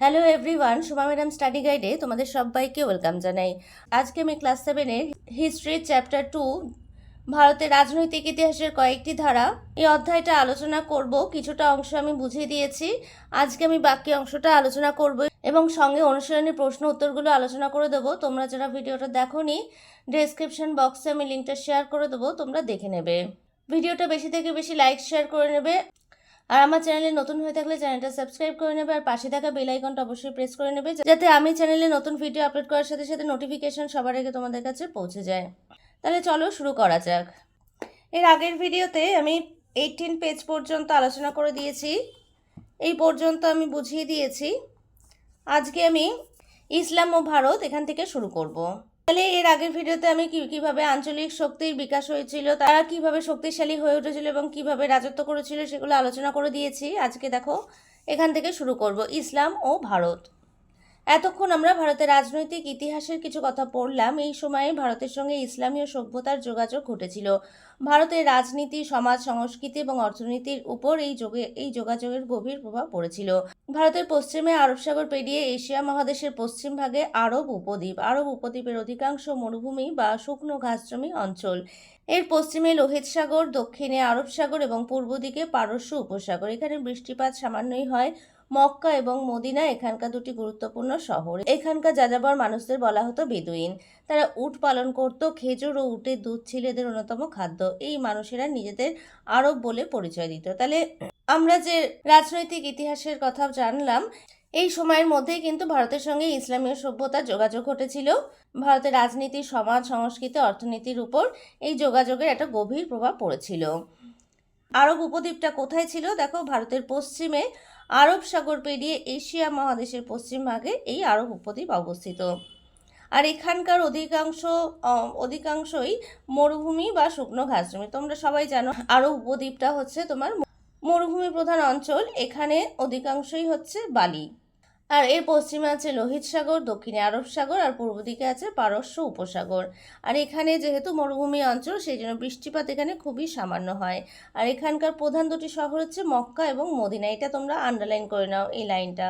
Hello everyone Suma madam study গাইডে তোমাদের সবাইকে welcome জানাই। আজকে আমি ক্লাস সেভেনের হিস্ট্রি চ্যাপ্টার টু ভারতের রাজনৈতিক ইতিহাসের কয়েকটি ধারা। এই অধ্যায়টা আলোচনা করব, কিছুটা অংশ আমি বুঝিয়ে দিয়েছি। আজকে আমি বাকি অংশটা আলোচনা করব এবং সঙ্গে অনুশীলনের প্রশ্ন উত্তরগুলো আলোচনা করে দেবো। তোমরা যারা ভিডিওটা দেখো নি ডেসক্রিপশন বক্সে আমি লিঙ্কটা শেয়ার করে দেবো, তোমরা দেখে নেবে। ভিডিওটা বেশি থেকে বেশি লাইক শেয়ার করে নেবে। আর আমার চ্যানেলে নতুন হয়ে থাকলে চ্যানেলটা সাবস্ক্রাইব করে নেবে আর পাশে থাকা বেল আইকনটা অবশ্যই প্রেস করে নেবে, যাতে আমি চ্যানেলে নতুন ভিডিও আপলোড করার সাথে সাথে নোটিফিকেশন সবার আগে তোমাদের কাছে পৌঁছে যায়। তাহলে চলো শুরু করা যাক। এর আগের ভিডিওতে আমি এইটিন পেজ পর্যন্ত আলোচনা করে দিয়েছি। এই পর্যন্ত আমি বুঝিয়ে দিয়েছি। আজকে আমি ইসলাম ও ভারত এখান থেকে শুরু করব। তাহলে এর আগের ভিডিওতে আমি কি, কীভাবে আঞ্চলিক শক্তির বিকাশ হয়েছিল, তারা কীভাবে শক্তিশালী হয়ে উঠেছিল এবং কীভাবে রাজত্ব করেছিল সেগুলো আলোচনা করে দিয়েছি। আজকে দেখো, এখান থেকে শুরু করব, ইসলাম ও ভারত। এতক্ষণ আমরা ভারতের রাজনৈতিক ইতিহাসের কিছু কথা পড়লাম। এই সময়ে ভারতের সঙ্গে ইসলামীয় সভ্যতার যোগাযোগ ঘটেছিল। ভারতের রাজনীতি, সমাজ, সংস্কৃতি এবং অর্থনীতির উপর এই যোগে, এই যোগাযোগের গভীর প্রভাব পড়েছিল। ভারতের পশ্চিমে আরব সাগর পেরিয়ে এশিয়া মহাদেশের পশ্চিম ভাগে আরব উপদ্বীপ। আরব উপদ্বীপের অধিকাংশ মরুভূমি বা শুকনো ঘাসজমি অঞ্চল। এর পশ্চিমে লোহিত সাগর, দক্ষিণে আরব সাগর এবং পূর্ব দিকে পারস্য উপসাগর। এখানে বৃষ্টিপাত সামান্যই হয়। মক্কা এবং মদিনা এখানকার দুটি গুরুত্বপূর্ণ শহর। এখানকার যাযাবর মানুষদের বলা হতো বেদুইন। তারা উট পালন করত, খেজুর ও উটের দুধ ছিল এদের অন্যতম খাদ্য। এই মানুষেরা নিজেদের আরব বলে পরিচয় দিত। তাহলে আমরা যে রাজনৈতিক ইতিহাসের কথা জানলাম, এই সময়ের মধ্যেই কিন্তু ভারতের সঙ্গে ইসলামীয় সভ্যতার যোগাযোগ ঘটেছিল। ভারতের রাজনীতি, সমাজ, সংস্কৃতি, অর্থনীতির উপর এই যোগাযোগের একটা গভীর প্রভাব পড়েছিল। আরব উপদ্বীপটা কোথায় ছিল? দেখো, ভারতের পশ্চিমে আরব সাগর পেরিয়ে এশিয়া মহাদেশের পশ্চিম ভাগে এই আরব উপদ্বীপ অবস্থিত। আর এখানকার অধিকাংশ অধিকাংশই মরুভূমি বা শুকনো ঘাসজমি তোমরা সবাই জানো আরব উপদ্বীপটা হচ্ছে তোমার মরুভূমি প্রধান অঞ্চল। এখানে অধিকাংশই হচ্ছে বালি। আর এর পশ্চিমে আছে লোহিত সাগর, দক্ষিণে আরব সাগর, আর পূর্ব দিকে আছে পারস্য উপসাগর। আর এখানে যেহেতু মরুভূমি অঞ্চল, সেই জন্য বৃষ্টিপাত এখানে খুবই সামান্য হয়। আর এখানকার প্রধান দুটি শহর হচ্ছে মক্কা এবং মদিনা। এটা তোমরা আন্ডারলাইন করে নাও এই লাইনটা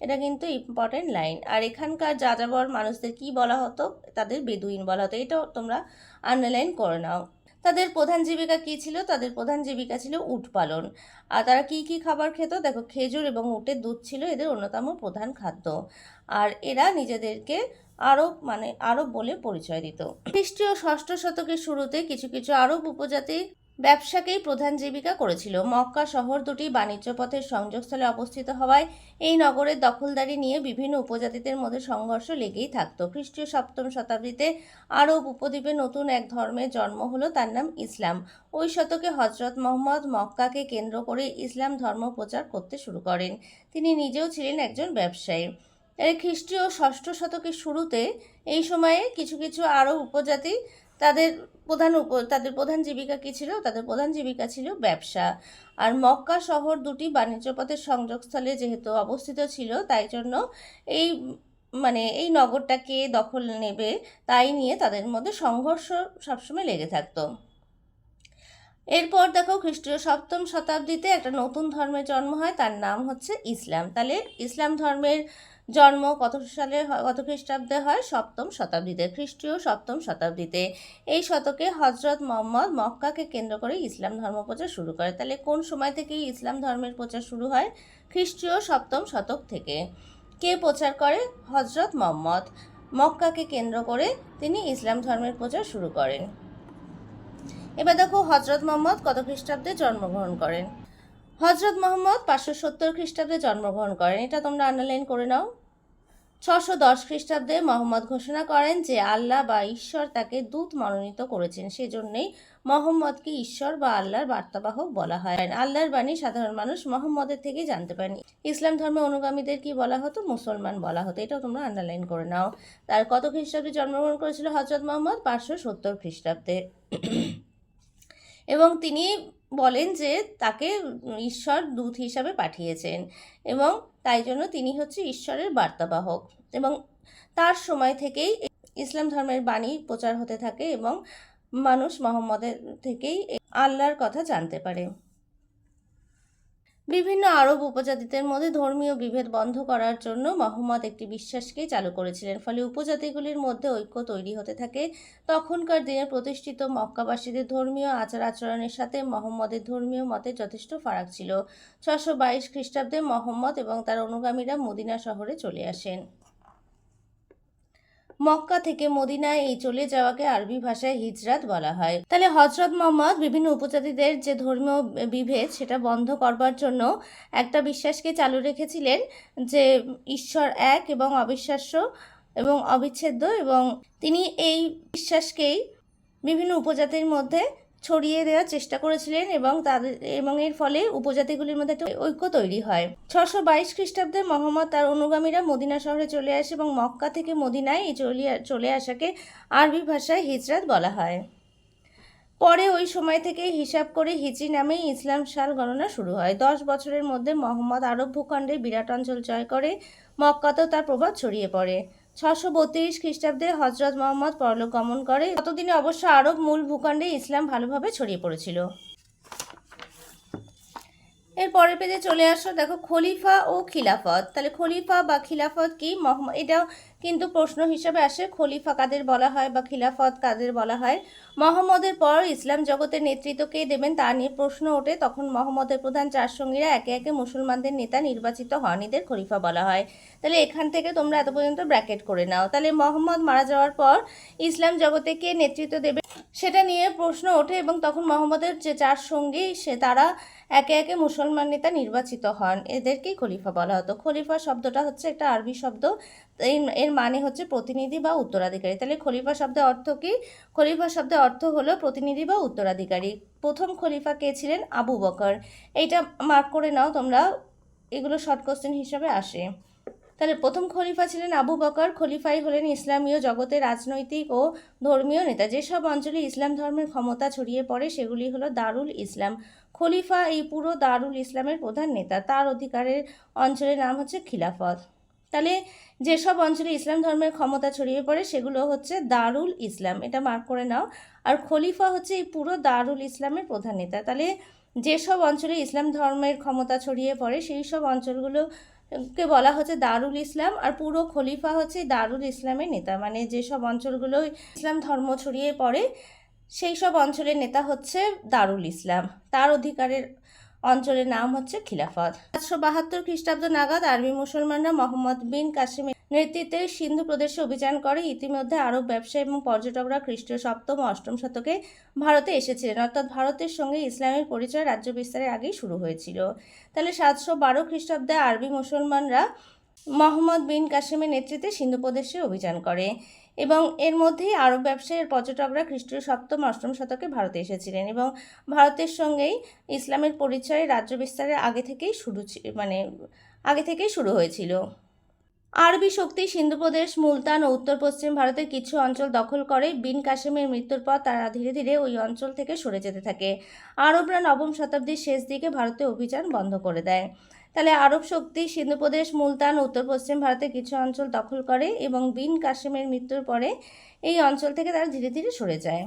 এটা কিন্তু ইম্পর্টেন্ট লাইন আর এখানকার যাযাবর মানুষদের কি বলা হতো? তাদের বেদুইন বলা হতো। এটাও তোমরা আন্ডারলাইন করে নাও। তাদের প্রধান জীবিকা কী ছিল? তাদের প্রধান জীবিকা ছিল উট পালন। আর তারা কী কী খাবার খেত? দেখো, খেজুর এবং উটের দুধ ছিল এদের অন্যতম প্রধান খাদ্য। আর এরা নিজেদেরকে আরব মানে আরব বলে পরিচয় দিত। খ্রিস্টীয় ষষ্ঠ শতকের শুরুতে কিছু কিছু আরব উপজাতি ব্যবসাকেই প্রধান জীবিকা করেছিল। মক্কা শহর দুটি বাণিজ্য পথের সংযোগস্থলে অবস্থিত হওয়ায় এই নগরের দখলদারি নিয়ে বিভিন্ন উপজাতিদের মধ্যে সংঘর্ষ লেগেই থাকতো। খ্রিস্টীয় সপ্তম শতাব্দীতে আরব উপদ্বীপে নতুন এক ধর্মের জন্ম হলো তার নাম ইসলাম। ওই শতকে হজরত মোহাম্মদ মক্কাকে কেন্দ্র করে ইসলাম ধর্ম প্রচার করতে শুরু করেন। তিনি নিজেও ছিলেন একজন ব্যবসায়ী। খ্রিস্টীয় ষষ্ঠ শতকের শুরুতে এই সময়ে কিছু কিছু আরব উপজাতি তাদের প্রধান উপ, তাদের প্রধান জীবিকা কী ছিল? তাদের প্রধান জীবিকা ছিল ব্যবসা। আর মক্কা শহর দুটি বাণিজ্য পথের সংযোগস্থলে যেহেতু অবস্থিত ছিল, তাই জন্য এই মানে এই নগরটাকে দখল নেবে তাই নিয়ে তাদের মধ্যে সংঘর্ষ সবসময় লেগে থাকতো। এরপর দেখো খ্রিস্টীয় সপ্তম শতাব্দীতে একটা নতুন ধর্মের জন্ম হয়, তার নাম হচ্ছে ইসলাম। তাহলে ইসলাম ধর্মের জন্ম কত সালে কত খ্রিস্টাব্দে হয়? সপ্তম শতাব্দীতে, খ্রিস্টীয় সপ্তম শতাব্দীতে। এই শতকে হজরত মোহাম্মদ মক্কাকে কেন্দ্র করে ইসলাম ধর্ম প্রচার শুরু করে। তাহলে কোন সময় থেকে ইসলাম ধর্মের প্রচার শুরু হয়? খ্রিস্টীয় সপ্তম শতক থেকে। কে প্রচার করে? হজরত মোহাম্মদ। মক্কাকে কেন্দ্র করে তিনি ইসলাম ধর্মের প্রচার শুরু করেন। এবার দেখো হজরত মোহাম্মদ কত খ্রিস্টাব্দে জন্মগ্রহণ করেন? হজরত মোহাম্মদ পাঁচশো সত্তর খ্রিস্টাব্দে জন্মগ্রহণ করেন। এটা তোমরা আন্ডারলাইন করে নাও। ছশো দশ খ্রিস্টাব্দে মোহাম্মদ ঘোষণা করেন যে আল্লাহ বা ঈশ্বর তাকে দূত মনোনীত করেছেন। সেজন্যই মোহাম্মদকে ঈশ্বর বা আল্লাহর বার্তাবাহক বলা হয়। আল্লাহর বাণী সাধারণ মানুষ মোহাম্মদের থেকে জানতে পারেন। ইসলাম ধর্মের অনুগামীদের কি বলা হতো? মুসলমান বলা হতো। এটাও তোমরা আন্ডারলাইন করে নাও। তার কত খ্রিস্টাব্দে জন্মগ্রহণ করেছিল হজরত মোহাম্মদ? পাঁচশো সত্তর খ্রিস্টাব্দে। এবং তিনি বলেন যে তাকে ঈশ্বর দূত হিসাবে পাঠিয়েছেন। এবং তাই জন্য তিনি হচ্ছে ঈশ্বরের বার্তাবাহক এবং তার সময় থেকেই ইসলাম ধর্মের বাণী প্রচার হতে থাকে এবং মানুষ মোহাম্মদের থেকেই আল্লাহর কথা জানতে পারে। বিভিন্ন আরব উপজাতিদের মধ্যে ধর্মীয় বিভেদ বন্ধ করার জন্য মহম্মদ একটি বিশ্বাসকে চালু করেছিলেন। ফলে উপজাতিগুলির মধ্যে ঐক্য তৈরি হতে থাকে। তখনকার দিনে প্রতিষ্ঠিত মক্কাবাসীদের ধর্মীয় আচার আচরণের সাথে মহম্মদের ধর্মীয় মতে যথেষ্ট ফারাক ছিল। ছশো বাইশ খ্রিস্টাব্দে মহম্মদ এবং তার অনুগামীরা মদিনা শহরে চলে আসেন। মক্কা থেকে মদিনায় এই চলে যাওয়াকে আরবি ভাষায় হিজরাত বলা হয়। তাহলে হজরত মোহাম্মদ, বিভিন্ন উপজাতিদের যে ধর্মীয় বিভেদ, সেটা বন্ধ করবার জন্য একটা বিশ্বাসকে চালু রেখেছিলেন যে ঈশ্বর এক এবং অবিশ্বাস্য এবং অবিচ্ছেদ্য এবং তিনি এই বিশ্বাসকেই বিভিন্ন উপজাতির মধ্যে ছড়িয়ে দেওয়ার চেষ্টা করেছিলেন এবং তাদের, এবং এর ফলে উপজাতিগুলির মধ্যে একটা ঐক্য তৈরি হয়। ছশো বাইশ খ্রিস্টাব্দে মোহাম্মদ তার অনুগামীরা মদিনা শহরে চলে আসে এবং মক্কা থেকে মদিনায় এই চলে আসাকে আরবি ভাষায় হিজরাত বলা হয়। পরে ওই সময় থেকে হিসাব করে হিজি নামেই ইসলাম সাল গণনা শুরু হয়। দশ বছরের মধ্যে মোহাম্মদ আরব ভূখণ্ডে বিরাট অঞ্চল জয় করে, মক্কাতেও তার প্রভাব ছড়িয়ে পড়ে। ছশো বত্রিশ খ্রিস্টাব্দে হজরত মোহাম্মদ পরলোক গমন করে। ততদিনে অবশ্য আরব মূল ভূখণ্ডে ইসলাম ভালোভাবে ছড়িয়ে পড়েছিল। এর পরের পেজে চলে আসো। দেখো, খলিফা ও খিলাফত। তাহলে খলিফা বা খিলাফত কি? মোহাম্মদ এটাও কিন্তু প্রশ্ন হিসেবে আসে, খলিফা কাদের বলা হয় বা খিলাফত কাদের বলা হয়? মোহাম্মদের পর ইসলাম জগতের নেতৃত্ব কে দেবেন তা নিয়ে প্রশ্ন ওঠে। তখন মোহাম্মদের প্রধান চার সঙ্গীরা একে একে মুসলমানদের নেতা নির্বাচিত হন এদের খলিফা বলা হয়। তাহলে এখান থেকে তোমরা এত পর্যন্ত ব্র্যাকেট করে নাও। তাহলে মোহাম্মদ মারা যাওয়ার পর ইসলাম জগতে কে নেতৃত্ব দেবে? সেটা নিয়ে প্রশ্ন ওঠে এবং তখন মোহাম্মদের যে চার সঙ্গী, সে তারা একে একে মুসলমান নেতা নির্বাচিত হন। এদেরকেই খলিফা বলা হতো। খলিফা শব্দটা হচ্ছে একটা আরবি শব্দ। এর মানে হচ্ছে প্রতিনিধি বা উত্তরাধিকারী। তাহলে খলিফা শব্দের অর্থ কি? খলিফা শব্দের অর্থ হলো প্রতিনিধি বা উত্তরাধিকারী। প্রথম খলিফা কে ছিলেন? আবু বকর। এইটা মার্ক করে নাও তোমরা। এগুলো শর্ট কোশ্চেন হিসাবে আসে। তাহলে প্রথম খলিফা ছিলেন আবু বকর। খলিফাই হলেন ইসলামীয় জগতে রাজনৈতিক ও ধর্মীয় নেতা। যেসব অঞ্চলে ইসলাম ধর্মের ক্ষমতা ছড়িয়ে পড়ে, সেগুলি হলো দারুল ইসলাম। খলিফা এই পুরো দারুল ইসলামের প্রধান নেতা। তার অধিকারের অঞ্চলের নাম হচ্ছে খিলাফত। তাহলে যেসব অঞ্চলে ইসলাম ধর্মের ক্ষমতা ছড়িয়ে পড়ে, সেগুলো হচ্ছে দারুল ইসলাম। এটা মার্ক করে নাও। আর খলিফা হচ্ছে এই পুরো দারুল ইসলামের প্রধান নেতা। তাহলে যেসব অঞ্চলে ইসলাম ধর্মের ক্ষমতা ছড়িয়ে পড়ে, সেই সব অঞ্চলগুলো কে বলা হচ্ছে দারুল ইসলাম। আর পুরো খলিফা হচ্ছে দারুল ইসলামের নেতা। মানে যেসব অঞ্চলগুলো ইসলাম ধর্ম ছড়িয়ে পড়ে, সেই সব অঞ্চলের নেতা হচ্ছে দারুল ইসলাম। তার অধিকারের অঞ্চলের নাম হচ্ছে খিলাফত। সাতশো বাহাত্তর খ্রিস্টাব্দ নাগাদ আরবি মুসলমানরা মোহাম্মদ বিন কাসিমের নেতৃত্বে সিন্ধু প্রদেশে অভিযান করে। ইতিমধ্যে আরব ব্যবসায়ী এবং পর্যটকরা খ্রিস্টীয় সপ্তম অষ্টম শতকে ভারতে এসেছিলেন। অর্থাৎ ভারতের সঙ্গে ইসলামের পরিচয় রাজ্য বিস্তারের আগেই শুরু হয়েছিল। তাহলে সাতশো বারো খ্রিস্টাব্দে আরবি মুসলমানরা মোহাম্মদ বিন কাসিমের নেতৃত্বে সিন্ধু প্রদেশে অভিযান করে এবং এর মধ্যেই আরব ব্যবসায়ী ও পর্যটকরা খ্রিস্টীয় সপ্তম অষ্টম শতকে ভারতে এসেছিলেন এবং ভারতের সঙ্গেই ইসলামের পরিচয় রাজ্য বিস্তারের আগে থেকেই শুরু মানে আগে থেকেই শুরু হয়েছিল। আরবি শক্তি সিন্ধু প্রদেশ, মুলতান ও উত্তর পশ্চিম ভারতের কিছু অঞ্চল দখল করে বিন কাশেমের মৃত্যুর পর তারা ধীরে ধীরে ওই অঞ্চল থেকে সরে যেতে থাকে। আরবরা নবম শতাব্দীর শেষ দিকে ভারতে অভিযান বন্ধ করে দেয়। তাহলে আরব শক্তি সিন্ধু প্রদেশ, মুলতান উত্তর পশ্চিম ভারতের কিছু অঞ্চল দখল করে এবং বিন কাশেমের মৃত্যুর পরে এই অঞ্চল থেকে তারা ধীরে ধীরে সরে যায়।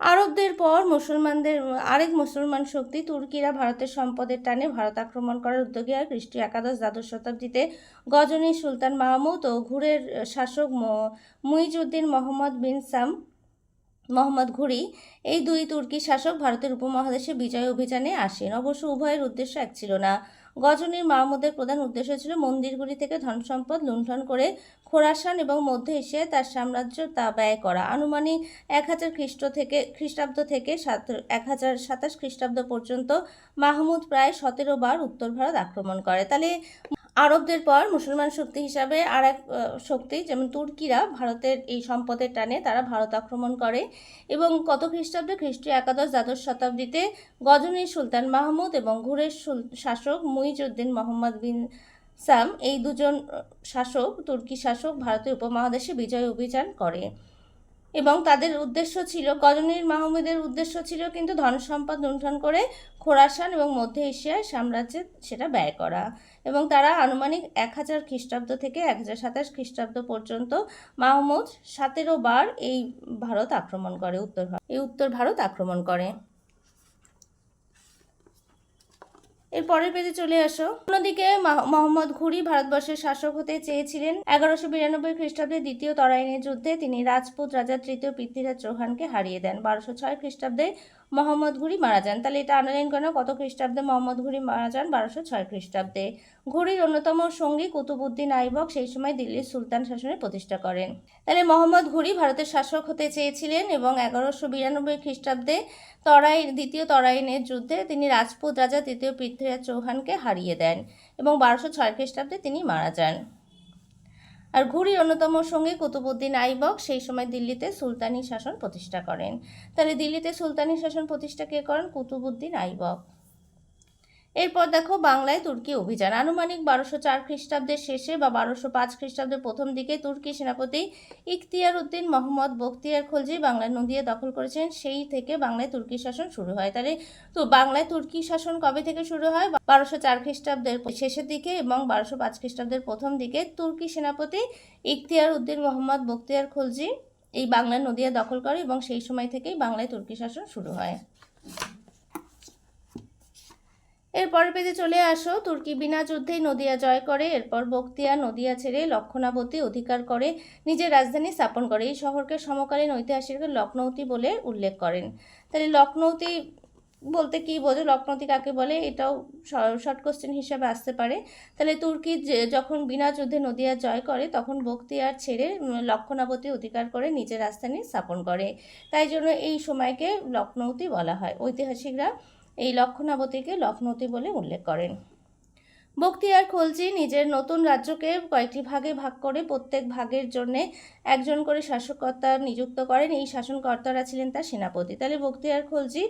আরবদের পর মুসলমানদের, আরেক মুসলমান শক্তি তুর্কিরা ভারতের সম্পদের টানে ভারত আক্রমণ করার উদ্যোগে হয় খ্রিস্টীয় একাদশ দ্বাদশ শতাব্দীতে গজনী সুলতান মাহমুদ ও ঘুরের শাসক ম- মুইজউদ্দিন মোহাম্মদ বিন সাম, মোহাম্মদ ঘুরি এই দুই তুর্কি শাসক ভারতের উপমহাদেশে বিজয় অভিযানে আসেন। অবশ্য উভয়ের উদ্দেশ্য এক ছিল না। গজনীর মাহমুদের প্রধান উদ্দেশ্য ছিল মন্দিরগুলি থেকে ধন সম্পদ লুণ্ঠন করে খোরাসান এবং মধ্য এশিয়ায় তার সাম্রাজ্য তা ব্যয় করা। আনুমানিক এক হাজার খ্রিস্ট থেকে, খ্রিস্টাব্দ থেকে সাত, এক হাজার সাতাশ খ্রিস্টাব্দ পর্যন্ত মাহমুদ প্রায় সতেরো বার উত্তর ভারত আক্রমণ করে। তাহলে আরবদের পর মুসলমান শক্তি হিসাবে আর এক শক্তি যেমন তুর্কিরা ভারতের এই সম্পদের টানে তারা ভারত আক্রমণ করে এবং কত খ্রিস্টাব্দে খ্রিস্টীয় একাদশ দ্বাদশ শতাব্দীতে গজনীর সুলতান মাহমুদ এবং ঘুরের শাসক মুইজউদ্দিন মোহাম্মদ বিন সাম এই দুজন শাসক, তুর্কি শাসক ভারতের উপমহাদেশে বিজয় অভিযান করে। এবং তাদের উদ্দেশ্য ছিল গজনীর মাহমুদের উদ্দেশ্য ছিল কিন্তু ধন সম্পদ লুণ্ঠন করে খোরাসান এবং মধ্য এশিয়ায় সাম্রাজ্যে সেটা ব্যয় করা। এবং তারা আনুমানিক এক হাজার খ্রিস্টাব্দ থেকে এক হাজার সাতাশ খ্রিস্টাব্দ পর্যন্ত মাহমুদ সতেরো বার এই ভারত আক্রমণ করে, উত্তর এই উত্তর ভারত আক্রমণ করে। এর পরের পেজে চলে আসো। অন্যদিকে মহ- মোহাম্মদ ঘুরি ভারতবর্ষের শাসক হতে চেয়েছিলেন। এগারোশো বিরানব্বই খ্রিস্টাব্দে দ্বিতীয় তরাইনের যুদ্ধে তিনি রাজপুত রাজা তৃতীয় পৃথ্বীরাজ চৌহানকে হারিয়ে দেন। বারোশো ছয় খ্রিস্টাব্দে মোহাম্মদ ঘুরি মারা যান। তাহলে এটা আন্ডারলাইন কেন কত খ্রিস্টাব্দে মোহাম্মদ ঘুরি মারা যান? বারোশো ছয় খ্রিস্টাব্দে। ঘুরির অন্যতম সঙ্গী কুতুবুদ্দিন আইবক সেই সময় দিল্লির সুলতান শাসনের প্রতিষ্ঠা করেন। তাহলে মোহাম্মদ ঘুরি ভারতের শাসক হতে চেয়েছিলেন এবং এগারোশো বিরানব্বই খ্রিস্টাব্দে তরাই, দ্বিতীয় তরাইনের যুদ্ধে তিনি রাজপুত রাজা তৃতীয় পৃথ্বীরাজ চৌহানকে হারিয়ে দেন এবং বারোশো ছয় খ্রিস্টাব্দে তিনি মারা যান। আর ঘুরির অন্যতম সঙ্গে কুতুবুদ্দিন আইবক সেই সময় দিল্লিতে সুলতানি শাসন প্রতিষ্ঠা করেন। তাহলে দিল্লিতে সুলতানি শাসন প্রতিষ্ঠা কে করেন? কুতুবুদ্দিন আইবক। এরপর দেখো বাংলায় তুর্কি অভিযান। আনুমানিক বারোশো চার খ্রিস্টাব্দের শেষে বা বারোশো পাঁচ খ্রিস্টাব্দের প্রথম দিকে তুর্কি সেনাপতি ইখতিয়ার উদ্দিন মোহাম্মদ বখতিয়ার খলজি বাংলার নদিয়া দখল করেছেন সেই থেকে বাংলায় তুর্কি শাসন শুরু হয়। তাহলে তো বাংলায় তুর্কি শাসন কবে থেকে শুরু হয়? বারোশো চার খ্রিস্টাব্দের শেষের দিকে এবং বারোশো পাঁচ খ্রিস্টাব্দের প্রথম দিকে তুর্কি সেনাপতি ইখতিয়ার উদ্দিন মোহাম্মদ বখতিয়ার খলজি এই বাংলার নদিয়া দখল করে এবং সেই সময় থেকেই বাংলায় তুর্কি শাসন শুরু হয়। এরপরের পেজে চলে আসো তুর্কি বিনা যুদ্ধেই নদিয়া জয় করে, এরপর বক্তিয়া নদিয়া ছেড়ে লক্ষণাবতী অধিকার করে, নিজের রাজধানী স্থাপন করে। এই শহরকে সমকালীন ঐতিহাসিকরা লখনৌতি বলে উল্লেখ করেন। তাহলে লখনৌতি বলতে কি বোঝো? লখনৌতি কাকে বলে? এটাও শর্ট কোশ্চেন হিসাবে আসতে পারে। তাহলে তুর্কি যখন বিনা যুদ্ধে নদিয়া জয় করে, তখন বক্তিয়ার ছেড়ে লক্ষণাবতী অধিকার করে নিজের রাজধানী স্থাপন করে। তাই জন্য এই সময়কে লখনৌতি বলা হয়। ঐতিহাসিকরা এই লক্ষণাবতীকে লখনৌতি বলে উল্লেখ করেন। বখতিয়ার খলজি নিজের নতুন রাজ্যকে কয়েকটি ভাগে ভাগ করে প্রত্যেক ভাগের জন্য একজন করে শাসককর্তা নিযুক্ত করেন। এই শাসনকর্তারা ছিলেন তার সেনাপতি। তাহলে বখতিয়ার খলজি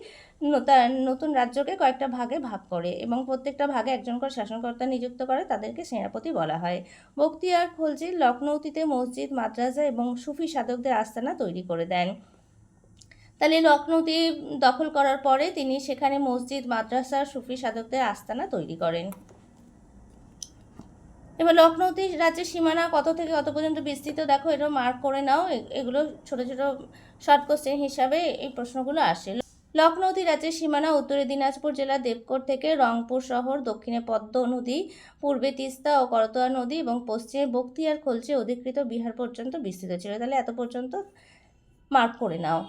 তার নতুন রাজ্যকে কয়েকটা ভাগে ভাগ করে এবং প্রত্যেকটা ভাগে একজন করে শাসনকর্তা নিযুক্ত করে তাদেরকে সেনাপতি বলা হয়। বখতিয়ার খলজি লখনৌতিতে মসজিদ মাদ্রাসা এবং সুফি সাধকদের আস্তানা তৈরি করে দেন। তাহলে লখনৌতি দখল করার পরে তিনি সেখানে মসজিদ, মাদ্রাসা, সুফি সাধকদের আস্তানা তৈরি করেন। এবার লখনৌতি রাজ্যের সীমানা কত থেকে কত পর্যন্ত বিস্তৃত দেখো এটা মার্ক করে নাও। এগুলো ছোট ছোট শর্ট কোশ্চেন হিসাবে এই প্রশ্নগুলো আসে। লখনৌতি রাজ্যের সীমানা উত্তরে দিনাজপুর জেলার দেবকোট থেকে রংপুর শহর, দক্ষিণে পদ্ম নদী, পূর্বে তিস্তা ও করতোয়া নদী এবং পশ্চিমে বক্তিয়ার খলচে অধিকৃত বিহার পর্যন্ত বিস্তৃত ছিল। তাহলে এত পর্যন্ত মার্ক করে নাও।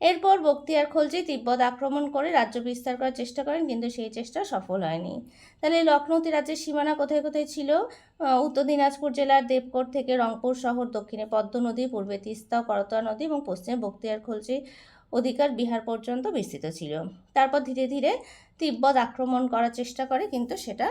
এরপর বখতিয়ার খলজি তিব্বত আক্রমণ করে রাজ্য বিস্তার করার চেষ্টা করেন, কিন্তু সেই চেষ্টা সফল হয়নি। তাহলে লখনৌতি রাজ্যের সীমানা কোথায় কোথায় ছিল? উত্তর দিনাজপুর জেলার দেবকোট থেকে রংপুর শহর, দক্ষিণে পদ্ম নদী, পূর্বে তিস্তা, করতোয়া নদী এবং পশ্চিমে বখতিয়ার খলজি অধিকার বিহার পর্যন্ত বিস্তৃত ছিল। তারপর ধীরে ধীরে তিব্বত আক্রমণ করার চেষ্টা করে, কিন্তু সেটা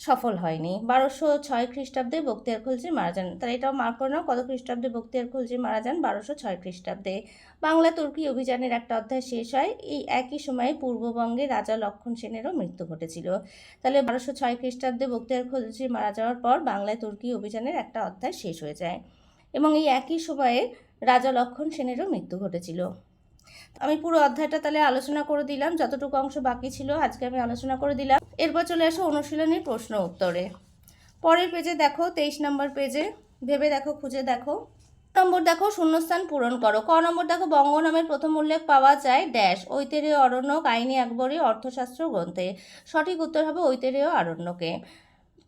সফল হয়নি। বারোশো ছয় খ্রিস্টাব্দে বক্তিয়ার খলজি মারা যান। তাহলে এটাও মার্ক করে নাও, কত খ্রিস্টাব্দে বক্তিয়ার খলজি মারা যান? বারোশো ছয় খ্রিস্টাব্দে। বাংলা তুর্কি অভিযানের একটা অধ্যায় শেষ হয়। এই একই সময়ে পূর্ববঙ্গে রাজা লক্ষণ সেনেরও মৃত্যু ঘটেছিল। তাহলে বারোশো ছয় খ্রিস্টাব্দে বক্তিয়ার খলজি মারা যাওয়ার পর বাংলায় তুর্কি অভিযানের একটা অধ্যায় শেষ হয়ে যায়। এবং এই একই সময়ে রাজা লক্ষণ সেনেরও মৃত্যু ঘটেছিল। আমি পুরো অধ্যায়টা তাহলে আলোচনা করে দিলাম, যতটুকু অংশ বাকি ছিল আজকে আমি আলোচনা করে দিলাম। এরপর চলে আসো অনুশীলনের প্রশ্ন উত্তরে। পরের পেজে দেখো, তেইশ নম্বর পেজে ভেবে দেখো, খুঁজে দেখো। নম্বর দেখো, শূন্যস্থান পূরণ করো। ক নম্বর দেখো, বঙ্গ নামের প্রথম উল্লেখ পাওয়া যায় ড্যাশ ঐতেরেয় অরণ্যক, আইনি আকবরী, অর্থশাস্ত্র, গ্রন্থে। সঠিক উত্তর হবে ঐতেরেয় অরণ্যকে।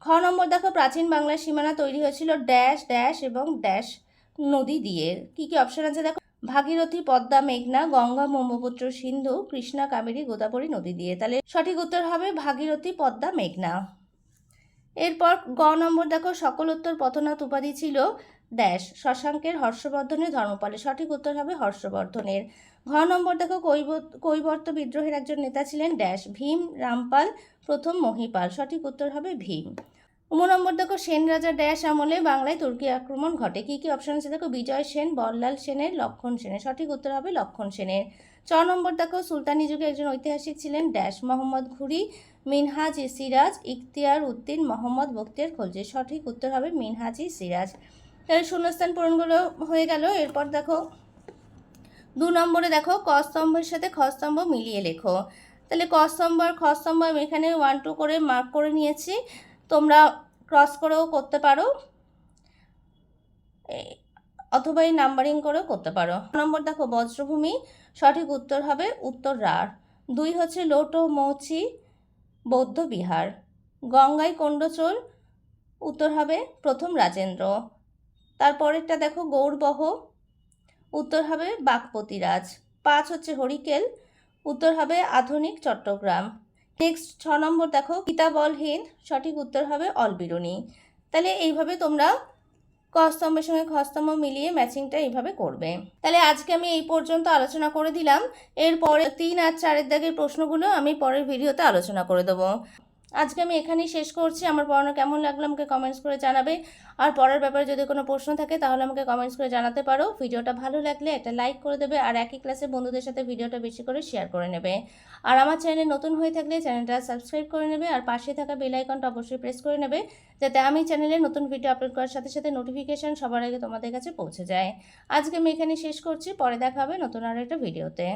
খ নম্বর দেখো, প্রাচীন বাংলার সীমানা তৈরি হয়েছিল ড্যাশ ড্যাশ এবং ড্যাশ নদী দিয়ে। কি কি অপশন আছে দেখো? ভাগীরথী, পদ্মা, মেঘনা, গঙ্গা, ব্রহ্মপুত্র, সিন্ধু, কৃষ্ণা, কাবেরী, গোদাবরী নদী দিয়ে। তাহলে সঠিক উত্তর হবে ভাগীরথী, পদ্মা, মেঘনা। এরপর গ নম্বর দেখো, সকল উত্তর পথনাথ উপাধি ছিল ড্যাশ শশাঙ্কের হর্ষবর্ধনের ধর্মপালে। সঠিক উত্তর হবে হর্ষবর্ধনের। ঘ নম্বর দেখো কৈবর্ত বিদ্রোহের একজন নেতা ছিলেন ড্যাশ ভীম রামপাল প্রথম মহিপাল। সঠিক উত্তর হবে ভীম। নম্বর দেখো, সেন রাজা ড্যাশ আমলে বাংলায় তুর্কি আক্রমণ ঘটে। কি কি অপশন আছে দেখো? বিজয় সেন, বল্লাল সেনের, লক্ষণ সেনের। সঠিক উত্তর হবে লক্ষণ সেনের। ছ নম্বর দেখো, সুলতানি যুগে একজন ঐতিহাসিক ছিলেন ড্যাশ মোহাম্মদ ঘুরি, মিনহাজ সিরাজ, ইখতিয়ার উদ্দিন, মোহাম্মদ বখতিয়ার খলজি। সঠিক উত্তর হবে মিনহাজ সিরাজ। তাহলে শূন্যস্থান পূরণগুলো হয়ে গেল। এরপর দেখো, দু নম্বরে দেখো ক স্তম্ভের সাথে খ স্তম্ভ মিলিয়ে লেখো। তাহলে ক স্তম্ভ আর খ স্তম্ভ আমি এখানে ওয়ান টু করে মার্ক করে নিয়েছি। তোমরা ক্রস করেও করতে পারো। অথবা এই নাম্বারিং করেও করতে পারো। নম্বর দেখো, বজ্রভূমি, সঠিক উত্তর হবে উত্তর রার দুই হচ্ছে লোটো, মৌচি, বৌদ্ধ বিহার। গঙ্গায় কোণ্ডচোর উত্তর হবে প্রথম রাজেন্দ্র। তারপরেরটা দেখো, গৌরবহ, উত্তর হবে বাগপতিরাজ পাঁচ হচ্ছে হরিকেল, উত্তর হবে আধুনিক চট্টগ্রাম। নেক্সট ছ নম্বর দেখো কিতাবল হিন্দ, সঠিক উত্তর হবে অলবিরুনি তাহলে এইভাবে তোমরা কস্তম্ভের সঙ্গে খস্তম্ভ মিলিয়ে ম্যাচিংটা এইভাবে করবে। তাহলে আজকে আমি এই পর্যন্ত আলোচনা করে দিলাম। এরপরে তিন আর চারের দাগের প্রশ্নগুলো আমি পরের ভিডিওতে আলোচনা করে দেবো। আজকে আমি এখানেই শেষ করছি। আমার পড়ানো কেমন লাগল আমাকে কমেন্টস করে জানাবে। আর পড়ার ব্যাপারে যদি কোনো প্রশ্ন থাকে, তাহলে আমাকে কমেন্টস করে জানাতে পারো। ভিডিওটা ভালো লাগলে একটা লাইক করে দেবে আর একই ক্লাসে বন্ধুদের সাথে ভিডিওটা বেশি করে শেয়ার করে নেবে। আর আমার চ্যানেল নতুন হয়ে থাকলে চ্যানেলটা সাবস্ক্রাইব করে নেবে আর পাশে থাকা বেল আইকনটা অবশ্যই প্রেস করে নেবে, যাতে আমি চ্যানেলে নতুন ভিডিও আপলোড করার সাথে সাথে নোটিফিকেশান সবার আগে তোমাদের কাছে পৌঁছে যায়। আজকে আমি এখানে শেষ করছি। পরে দেখা হবে নতুন আর একটা ভিডিওতে